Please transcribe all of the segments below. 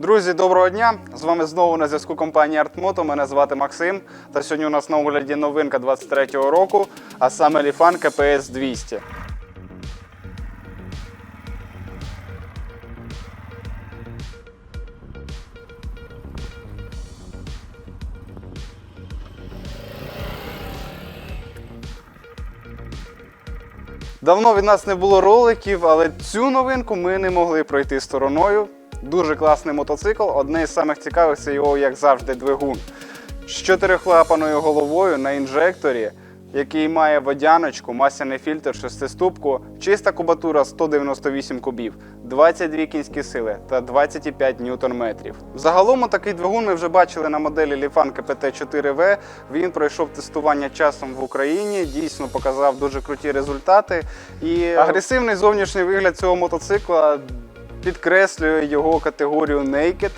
Друзі, доброго дня! З вами знову на зв'язку компанія Артмото. Мене звати Максим. Та сьогодні у нас на огляді новинка 23-го року, а саме Ліфан КПС 200. Давно від нас не було роликів, але цю новинку ми не могли пройти стороною. Дуже класний мотоцикл. Одне із самих цікавих це його, як завжди, двигун. З чотирихлапаною головою на інжекторі, який має водяночку, масляний фільтр, шестиступку, чиста кубатура 198 кубів, 22 кінські сили та 25 ньютон-метрів. Загалом такий двигун ми вже бачили на моделі Lifan KPT-4V. Він пройшов тестування часом в Україні, дійсно показав дуже круті результати. І агресивний зовнішній вигляд цього мотоцикла підкреслює його категорію Naked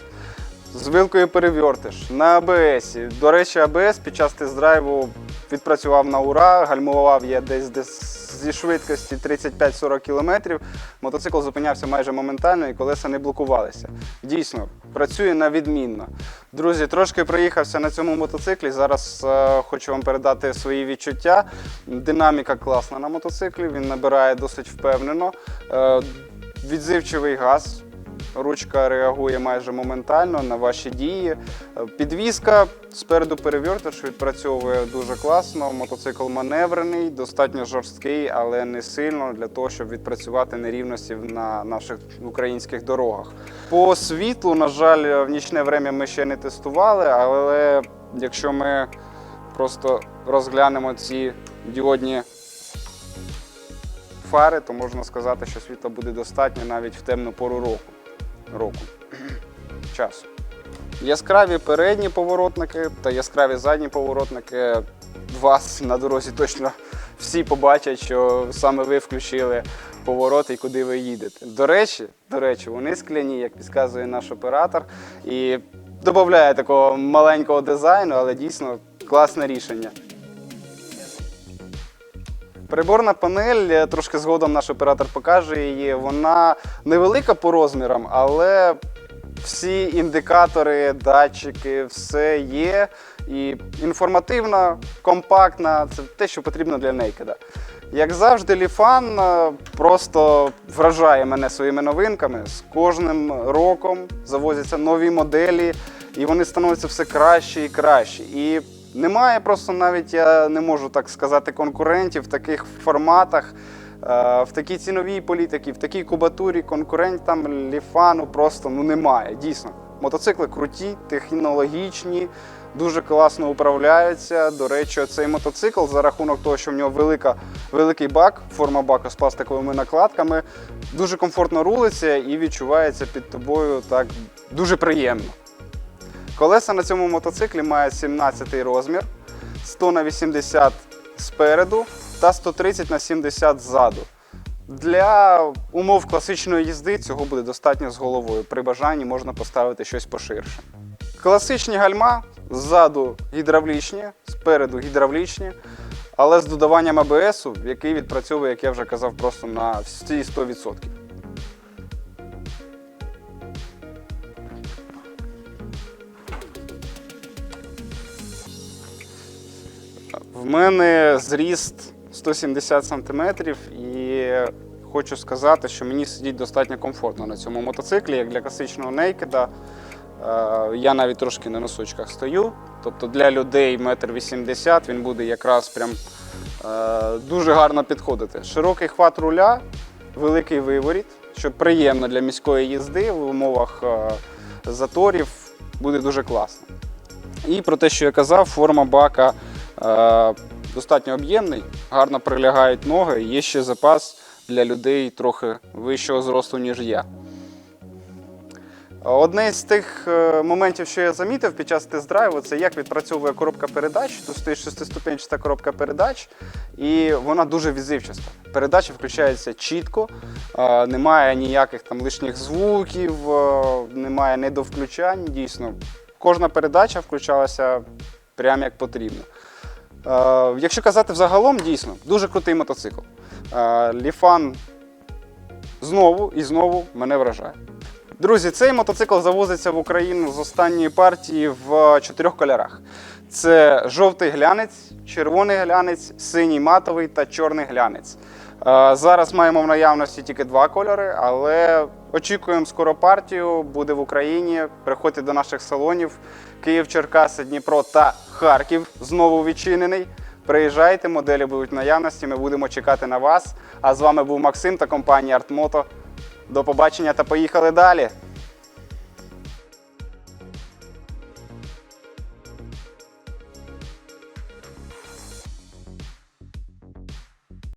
з вилкою перевертиш на АБС. До речі, АБС під час тест-драйву відпрацював на ура, гальмував я десь, десь зі швидкості 35-40 км. Мотоцикл зупинявся майже моментально і колеса не блокувалися. Дійсно, працює на відмінно. Друзі, трошки проїхався на цьому мотоциклі. Зараз е, хочу вам передати свої відчуття. Динаміка класна на мотоциклі, він набирає досить впевнено. Е, відзивчивий газ. Ручка реагує майже моментально на ваші дії. Е, Підвізка спереду перевертиш, відпрацьовує дуже класно. Мотоцикл маневрений, достатньо жорсткий, але не сильно для того, щоб відпрацювати нерівності на наших українських дорогах. По світлу, на жаль, в нічне время ми ще не тестували, але якщо ми просто розглянемо ці діодні фари, то можна сказати, що світла буде достатньо навіть в темну пору року. року. часу. Яскраві передні поворотники та яскраві задні поворотники. Вас на дорозі точно всі побачать, що саме ви включили поворот і куди ви їдете. До речі, до речі, вони скляні, як підказує наш оператор, і додає такого маленького дизайну, але дійсно класне рішення. Приборна панель, е, трошки згодом наш оператор покаже її. Вона невелика по розмірам, але всі індикатори, датчики, все є. І інформативна, компактна це те, що потрібно для нейкеда. Як завжди, Ліфан е, просто вражає мене своїми новинками. З кожним роком завозяться нові моделі, і вони становляться все краще і краще. І немає просто навіть, я не можу так сказати, конкурентів в таких форматах, е, в такій ціновій політиці, в такій кубатурі конкурентам Ліфану просто ну, немає. Дійсно. Мотоцикли круті, технологічні, дуже класно управляються. До речі, цей мотоцикл за рахунок того, що в нього велика, великий бак, форма бака з пластиковими накладками, дуже комфортно рулиться і відчувається під тобою так дуже приємно. Колеса на цьому мотоциклі мають 17 розмір, 100 на 80 спереду та 130 на 70 ззаду. Для умов класичної їзди цього буде достатньо з головою. При бажанні можна поставити щось поширше. Класичні гальма ззаду гідравлічні, спереду гідравлічні, але з додаванням АБС, який відпрацьовує, як я вже казав, просто на всі 100%. В мене зріст 170 см і хочу сказати, що мені сидіть достатньо комфортно на цьому мотоциклі, як для класичного нейкеда. Я навіть трошки на носочках стою. Тобто для людей 1,80 м він буде якраз прям е, дуже гарно підходити. Широкий хват руля, великий виворіт, що приємно для міської їзди в умовах е, заторів буде дуже класно. І про те, що я казав, форма бака достатньо об'ємний, гарно прилягають ноги, є ще запас для людей трохи вищого зросту, ніж я. Одне з тих е, моментів, що я замітив під час тест-драйву, це як відпрацьовує коробка передач. Тут стоїть шестиступенчата коробка передач, і вона дуже відзивчаста. Передача включається чітко, е, немає ніяких там лишніх звуків, е, немає недовключань. Дійсно, кожна передача включалася прямо як потрібно. Е, Якщо казати взагалом, дійсно, дуже крутий мотоцикл. Е, Ліфан знову і знову мене вражає. Друзі, цей мотоцикл завозиться в Україну з останньої партії в чотирьох кольорах: це жовтий глянець, червоний глянець, синій матовий та чорний глянець. Е, Зараз маємо в наявності тільки два кольори, але очікуємо скоро партію. Буде в Україні. Приходьте до наших салонів. Київ, Черкаси, Дніпро та Харків знову відчинений. Приїжджайте, моделі будуть в наявності. Ми будемо чекати на вас. А з вами був Максим та компанія Артмото. До побачення та поїхали далі.